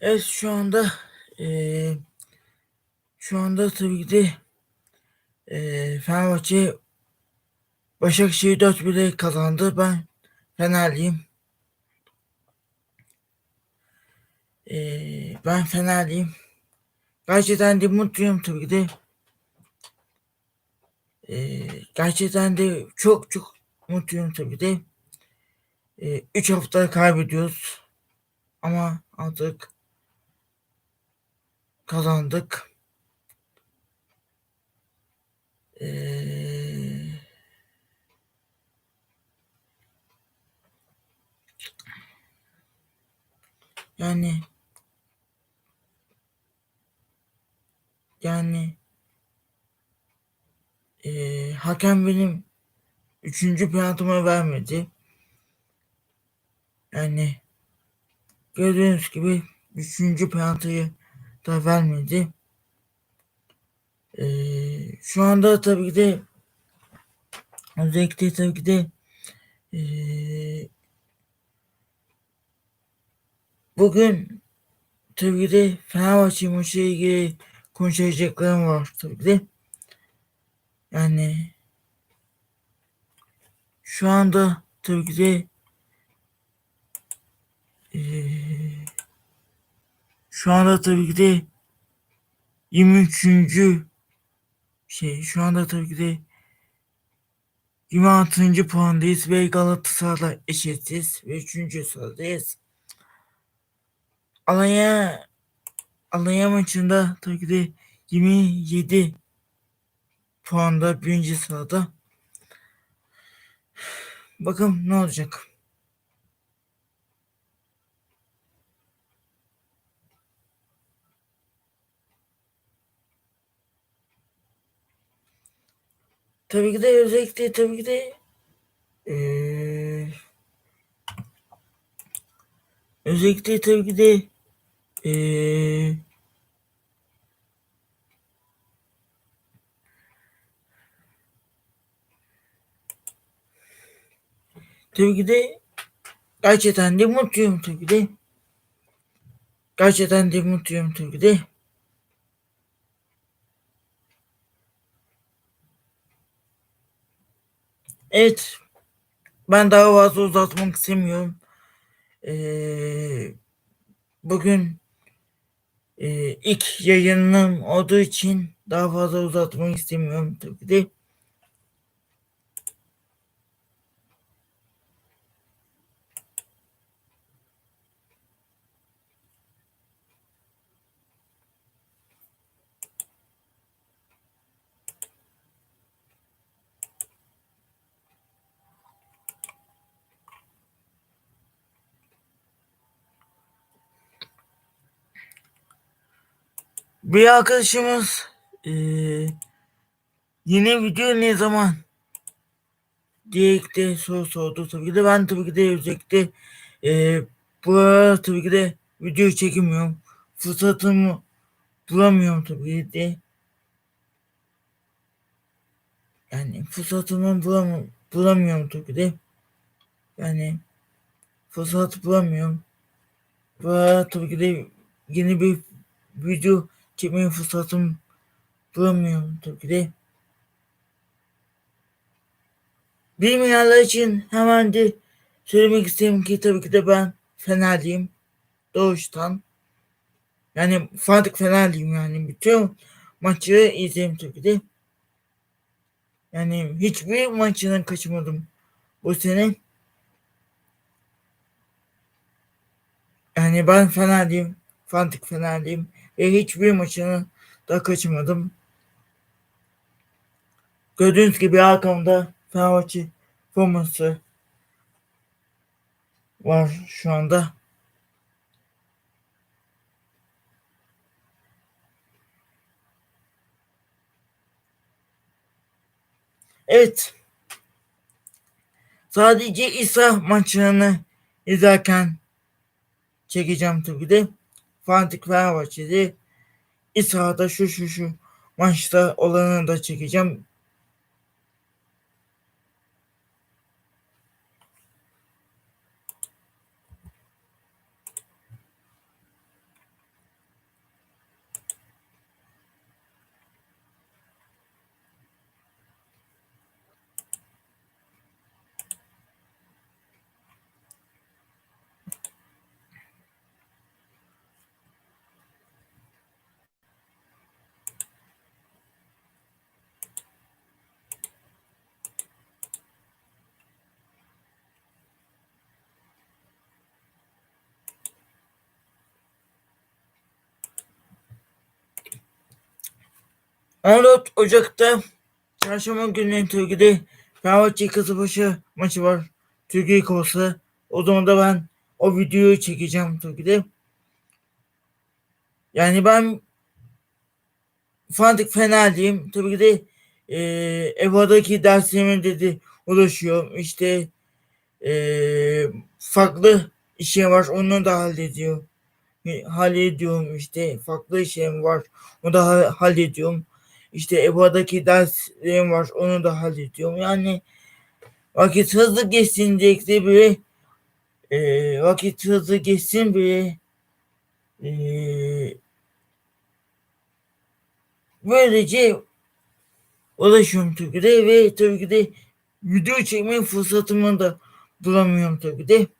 Evet şu anda eee şu anda tabii ki de eee Fenerbahçe Başakşehir 4-1'e kazandı. Ben Fenerliyim. Eee ben Fenerliyim. Gerçekten de mutluyum tabii ki de. Eee gerçekten de çok çok mutluyum tabii ki de. 3 hafta kaybediyoruz. Ama artık kazandık. Eee yani yani eee hakem benim üçüncü penaltımı vermedi. Yani gördüğünüz gibi üçüncü penaltıyı da vermedi. Eee, şu anda tabii ki de özellikle tabii ki de eee bugün tabii ki de Fenerbahçe maçı ilgili konuşacaklarım var tabii ki de. Yani şu anda tabii ki de eee şu anda tabii ki de 23. şey şu anda tabii ki de 26. puandayız ve Galatasaray'la eşitiz ve 3. sıradayız. Alanya Alanya maçında tabii ki de 27 puanda birinci sırada. Bakın ne olacak. Tabii ki de özellikle tabii ki de eee özellikle tabii ki de eee tabii ki de gerçekten de mutluyum tabii ki de. Gerçekten de mutluyum tabii ki de. Evet. Ben daha fazla uzatmak istemiyorum. Eee bugün eee ilk yayınım olduğu için daha fazla uzatmak istemiyorum tabii de. Bir arkadaşımız eee yeni video ne zaman diye de soru sordu tabii ki de ben tabii ki de özellikle eee bu arada tabii ki de video çekemiyorum. Fırsatımı bulamıyorum tabii ki de. Yani fırsatımı bulam bulamıyorum tabii ki de. Yani fırsat bulamıyorum. Bu arada tabii ki de yeni bir video çekmeye fırsatım bulamıyorum tabii ki de. Bilmeyenler için hemen de söylemek isterim ki tabii ki de ben Fenerliyim. Doğuştan. Yani Fatih Fenerliyim yani. Bütün maçları izledim tabii ki. Yani hiçbir maçını kaçırmadım bu sene. Yani ben Fenerliyim. Fatih Fenerliyim. Ve hiçbir maçını da kaçırmadım. Gördüğünüz gibi arkamda Fenerbahçe forması var şu anda. Evet. Sadece İsa maçlarını izlerken çekeceğim tabii de. Fatih Fenerbahçe'de İsa'da şu şu şu maçta olanı da çekeceğim. 14 Ocak'ta Çarşamba günü Türkiye'de Fenerbahçe Kasımpaşa maçı var. Türkiye Kupası. O zaman da ben o videoyu çekeceğim Türkiye'de. Yani ben fanatik Fenerliyim. Tabii ki de e, EVA'daki derslerime dedi ulaşıyor. İşte e, farklı işim var onu da hallediyor. Hallediyorum işte farklı işim var onu da hallediyorum. İşte EVA'daki derslerim var onu da hallediyorum. Yani vakit hızlı geçsin diye bile e, vakit hızlı geçsin bile e, böylece ulaşıyorum Türkiye'de ve tabii ki de video çekme fırsatımı da bulamıyorum tabii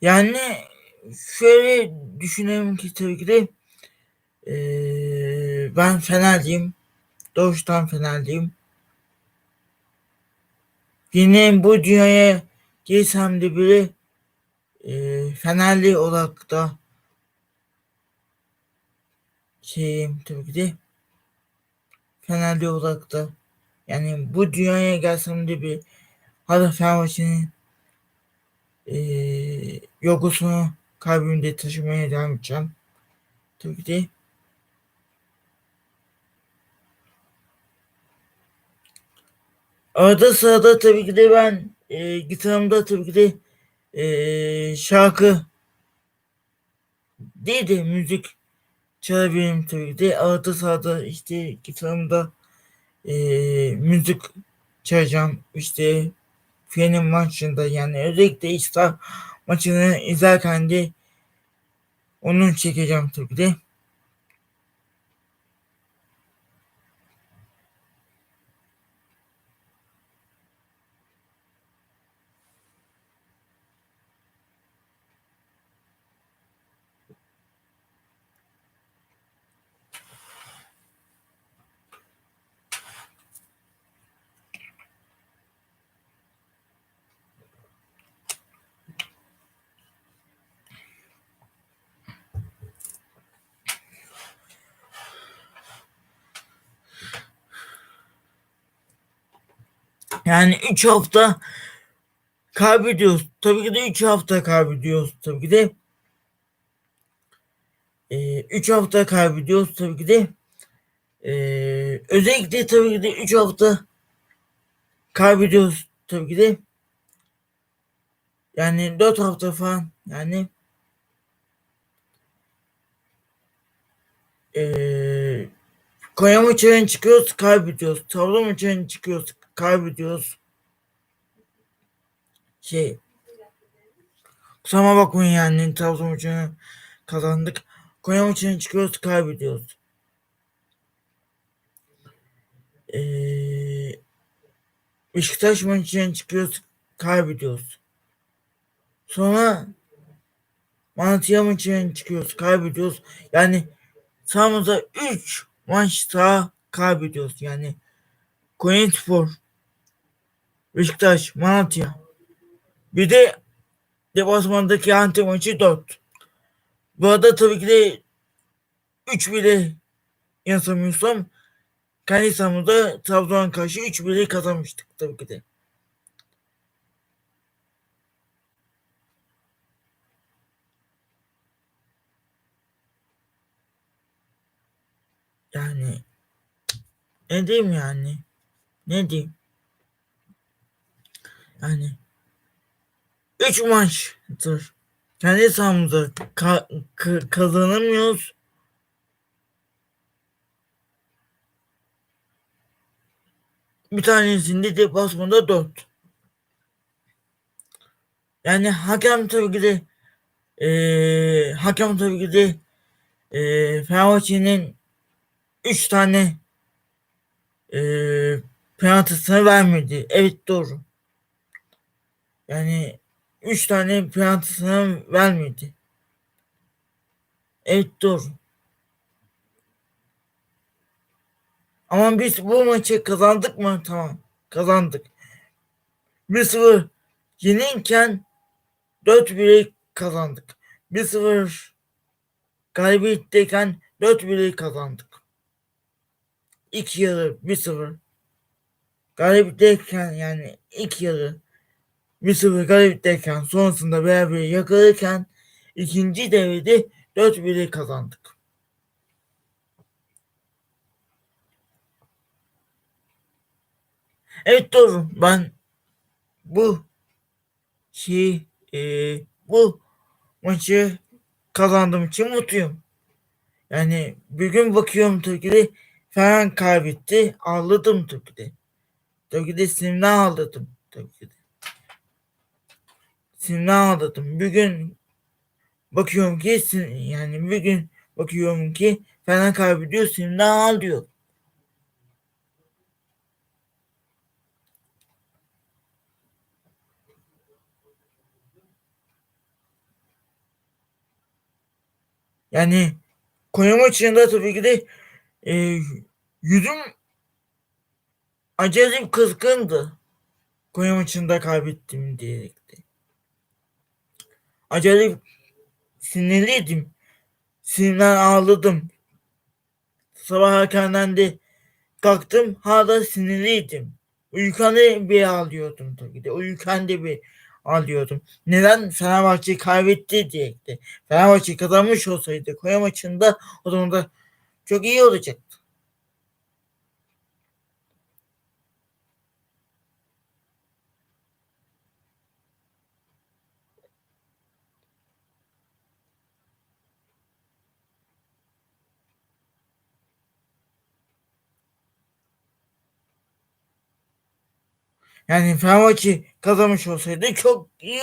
Yani şöyle düşünelim ki tabii ki de ee, ben Fenerliyim. Doğuştan Fenerliyim. Yine bu dünyaya gelsem de bile e, Fenerli olarak da şeyim tabii ki de Fenerli olarak da yani bu dünyaya gelsem de bir hala Fenerbahçe'nin e, yogosunu kalbimde taşımaya devam edeceğim. Tabii ki de Arada sırada tabii ki de ben e, gitarımda tabii ki de e, şarkı değil de müzik çalabilirim tabii ki de. Arada sırada işte gitarımda e, müzik çalacağım. İşte Fener'in maçında yani özellikle İstar maçını izlerken de onu çekeceğim tabii de. Yani 3 hafta kaybediyoruz. Tabii ki de 3 hafta kaybediyoruz. Tabii ki de 3 e, hafta kaybediyoruz. Tabii ki de e, özellikle tabii ki de 3 hafta kaybediyoruz. Tabii ki de yani 4 hafta falan yani eee Konya maçına çıkıyoruz kaybediyoruz. Tavla maçına çıkıyoruz kaybediyoruz. Şey kusura bakmayın yani Trabzon maçını kazandık. Konya maçına çıkıyoruz kaybediyoruz. Ee, Beşiktaş maçına çıkıyoruz kaybediyoruz. Sonra Malatya maçına çıkıyoruz kaybediyoruz. Yani sağımıza 3 maç daha kaybediyoruz. Yani Konyaspor, Beşiktaş, Malatya. Bir de deplasmandaki Antep maçı 4. Bu arada tabii ki de 3 bile yanılsamıyorsam kendi sahamızda Trabzon'a karşı 3 bile kazanmıştık tabii ki de. Yani ne diyeyim yani? Ne diyeyim? Yani 3 maçtır. Kendi sahamızda ka ka kazanamıyoruz. Bir tanesinde deplasmanda 4. Yani hakem tabii ki de Ee, hakem tabii ki de e, Fenerbahçe'nin 3 tane e, penaltısını vermedi. Evet doğru. Yani 3 tane penaltısını vermedi. Evet doğru. Ama biz bu maçı kazandık mı? Tamam. Kazandık. 1-0 yenilken 4-1'e kazandık. 1-0 galibiyetteyken 4-1'e kazandık. İlk yarı 1-0 galibiyetteyken yani ilk yarı 1-0 galibiyetteyken sonrasında beraber yakalarken ikinci devrede 4-1'e kazandık. Evet doğru. Ben bu şeyi e, bu maçı kazandığım için mutluyum. Yani bir gün bakıyorum tabii ki de Fener kaybetti. Ağladım tabii de sinirden ki de. Sinirden ağladım. Bir gün bakıyorum ki yani bir gün bakıyorum ki Fener kaybediyor sinirden ağlıyor. Yani Konya maçında tabii ki de e, yüzüm acayip kızgındı. Konya maçında kaybettim diyerek de. Acayip sinirliydim. Sinirden ağladım. Sabah erkenden de kalktım hala sinirliydim. Uyurken bir ağlıyordum tabii de. Uyurken de bir ağlıyordum. Neden Fenerbahçe kaybetti diye de. Fenerbahçe kazanmış olsaydı Konya maçında o zaman da çok iyi olacaktı. Yani Fenerbahçe kazanmış olsaydı çok iyi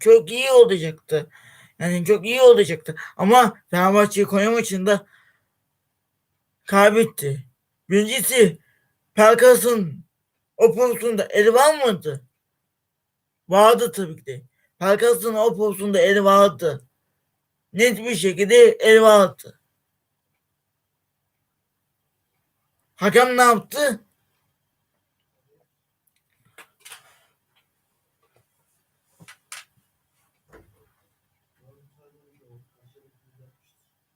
çok iyi olacaktı. Yani çok iyi olacaktı. Ama Fenerbahçe Konya maçında kaybetti. Birincisi Pelkas'ın o pozisyonda eli var mıydı? Vardı tabii ki de. Pelkas'ın o pozisyonda eli vardı. Net bir şekilde eli vardı. Hakem ne yaptı?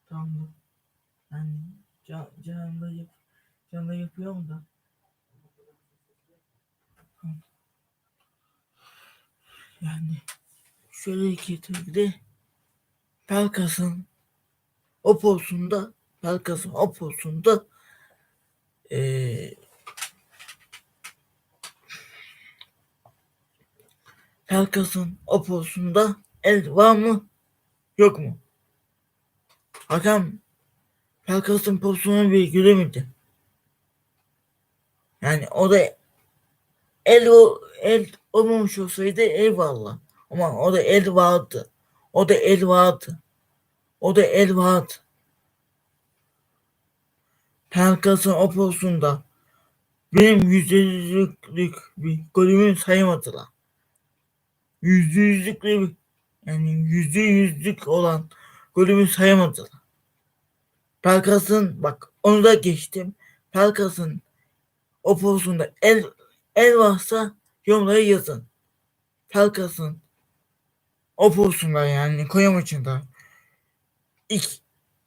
Tamam. Yani can, canlı yap, canlı yapıyorum da. Yani şöyle ki tabii de Pelkas'ın o pozisyonda Pelkas'ın o pozisyonda eee Pelkas'ın o pozisyonda el var mı yok mu? Hakem Pelkas'ın pozisyonunu bir göremedi. Yani o da el o el olmamış olsaydı eyvallah. Ama o da el vardı. O da el vardı. O da el vardı. Pelkas'ın o pozisyonda benim yüzde yüzlüklük bir golümü sayamadılar. Yüzde yüzlük bir yani yüzde yüzlük olan golümü sayamadılar. Pelkas'ın bak onu da geçtim. Pelkas'ın o pozisyonda el el varsa yorumlara yazın. Pelkas'ın o pozisyonda yani Konya maçında ilk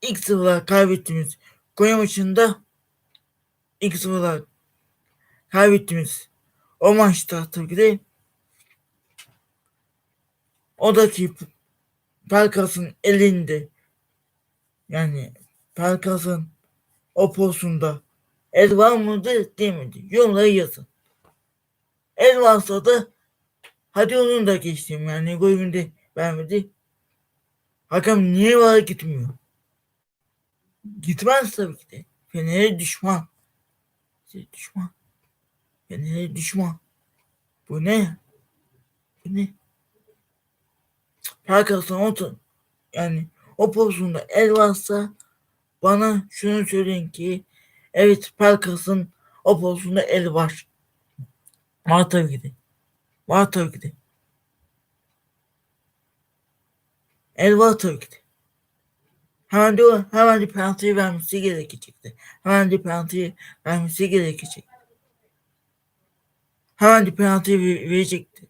ilk sıfırlar kaybettiğimiz Konya maçında ilk sıfırlar kaybettiğimiz o maçta tabii ki de odaki Pelkas'ın elinde yani Pelkas'ın o pozisyonda el var mıydı demedi. Yorumlara yazın. El varsa da hadi onun da geçtim yani golünü de vermedi. Hakem niye var gitmiyor? Gitmez tabii ki de. Fener'e düşman. Düşman. Fener'e düşman. Bu ne? Bu ne? Pelkas'ın o, yani o pozisyonda el varsa bana şunu söyleyin ki evet Pelkas'ın o pozisyonda el var. Var tabii ki de. Var tabii ki de. El var tabii ki de. Hemen de, hemen de penaltıyı vermesi gerekecekti. Hemen de penaltıyı vermesi gerekecek. Hemen de penaltıyı verecekti.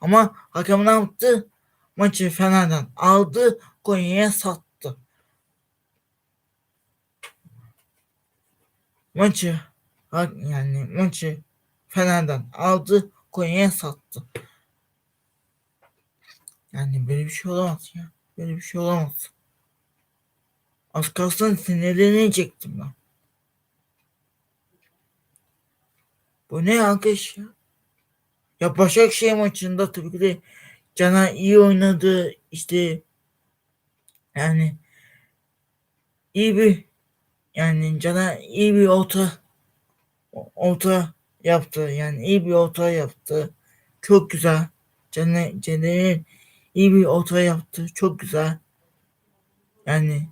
Ama hakem ne yaptı? Maçı Fener'den aldı, Konya'ya sattı. Maçı yani maçı Fener'den aldı, Konya'ya sattı. Yani böyle bir şey olamaz ya. Böyle bir şey olamaz. Az kalsın sinirlenecektim ben. Bu ne arkadaş ya? Ya Başakşehir maçında tabii ki de Cana iyi oynadı. İşte yani iyi bir yani Cana iyi bir orta orta yaptı. Yani iyi bir orta yaptı. Çok güzel. Caner, Caner iyi bir orta yaptı. Çok güzel. Yani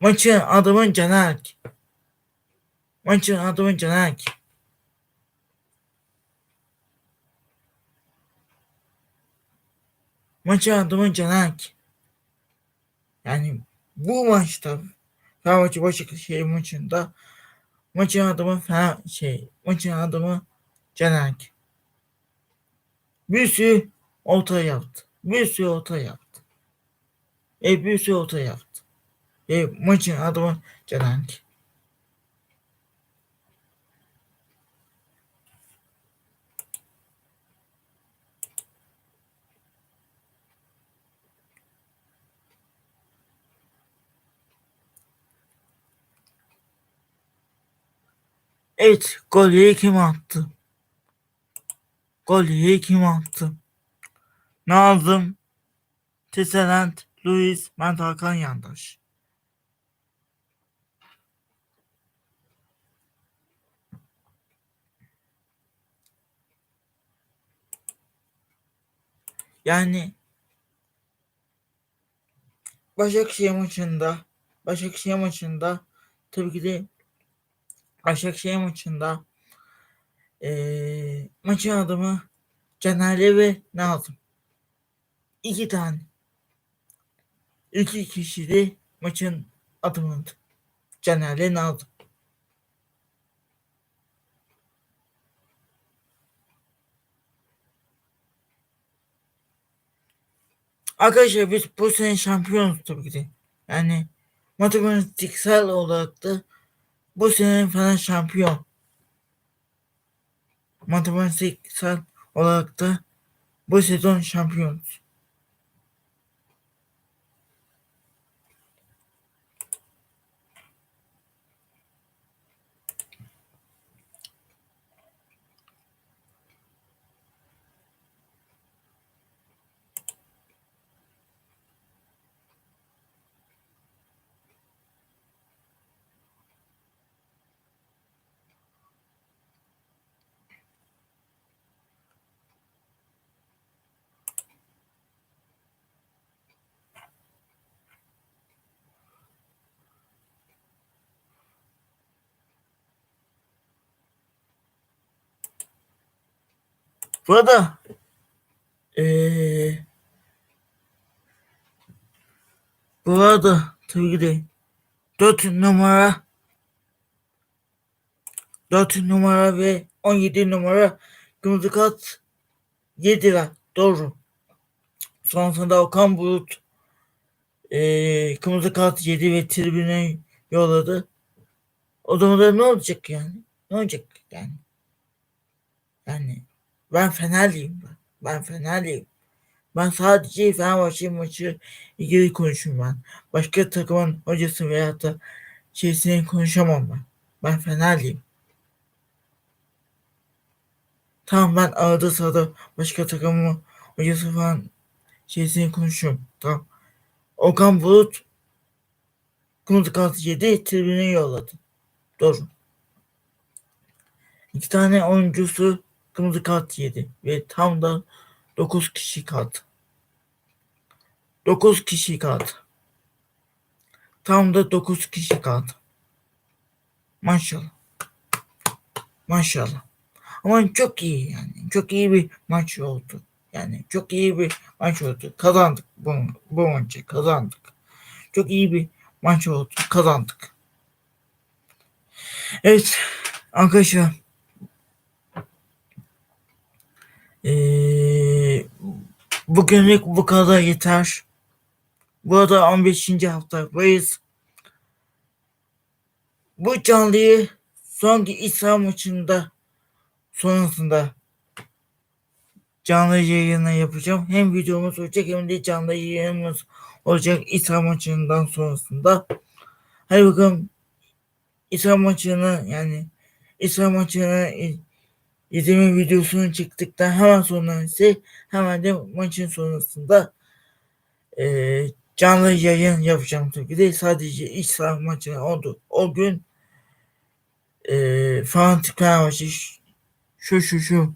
maçın adamın Caner. Maçın adamın Caner. Maçın adamın Caner. Yani bu maçta Fenerbahçe Başakşehir maçında maçın adamı Fener şey maçın adamı Caner. Bir sürü orta yaptı. Bir sürü orta yaptı. E bir sürü orta yaptı. E maçın adamı Caner. Evet, golü kim attı? Golü kim attı? Nazım, Tisserant, Luis, Mert Hakan Yandaş. Yani Başakşehir maçında Başakşehir maçında tabii ki de Başakşehir maçında ee, maçın adamı Caner'le ve Nazım. İki tane. İki kişi de maçın adamıydı. Caner'le Nazım. Arkadaşlar biz bu sene şampiyonuz tabii ki de. Yani matematiksel olarak da bu sene falan şampiyon. Matematiksel olarak da bu sezon şampiyonuz. Burada ee, bu tabii ki de 4 numara 4 numara ve 17 numara kırmızı kart yediler. Doğru. Sonrasında Okan Bulut e, kırmızı kart yedi ve tribüne yolladı. O zaman da ne olacak yani? Ne olacak yani? Yani ben Fenerliyim ben. Ben Fenerliyim. Ben sadece Fenerbahçe maçı ilgili konuşurum ben. Başka takımın hocası veya da şeysini konuşamam ben. Ben Fenerliyim. Tamam ben arada sırada başka takımın hocası falan şeysini konuşuyorum. Tamam. Okan Bulut kart yedi tribüne yolladı. Doğru. İki tane oyuncusu kırmızı kart yedi ve tam da 9 kişi kaldı. 9 kişi kaldı. Tam da 9 kişi kaldı. Maşallah. Maşallah. Ama çok iyi yani. Çok iyi bir maç oldu. Yani çok iyi bir maç oldu. Kazandık bu, bu maçı. Kazandık. Çok iyi bir maç oldu. Kazandık. Evet arkadaşlar. Ee, bugünlük bu kadar yeter. Burada 15. haftadayız. Bu canlıyı sonki İslam maçında sonrasında canlı yayını yapacağım. Hem videomuz olacak hem de canlı yayınımız olacak İslam maçından sonrasında. Hadi bakalım İslam maçını yani İslam maçını izleme videosunu çıktıktan hemen sonra ise hemen de maçın sonrasında e, canlı yayın yapacağım tabii de sadece İslam maçını oldu. O gün e, fanatik Fenerbahçe şu şu şu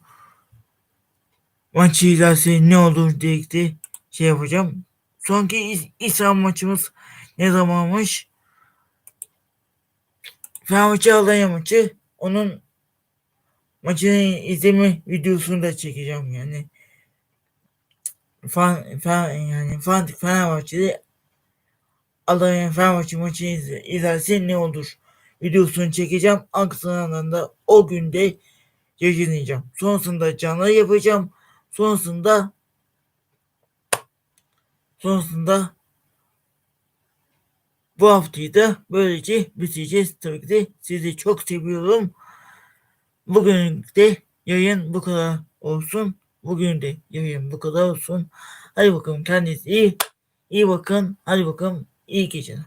maçı ilerse ne olur diye de şey yapacağım. Sonki İs- İslam maçımız ne zamanmış? Fenerbahçe Alanya maçı. Onun maçını izleme videosunu da çekeceğim yani. Fan, fan yani Fanatik Fenerbahçe'de Alanya Fenerbahçe maçını izle, izlerse ne olur videosunu çekeceğim. Aksından da o günde yayınlayacağım. Sonrasında canlı yapacağım. Sonrasında sonrasında bu haftayı da böylece bitireceğiz. Tabii ki de sizi çok seviyorum. Bugün de yayın bu kadar olsun. Bugün de yayın bu kadar olsun. Hadi bakalım kendinize iyi, iyi bakın. Hadi bakalım iyi geceler.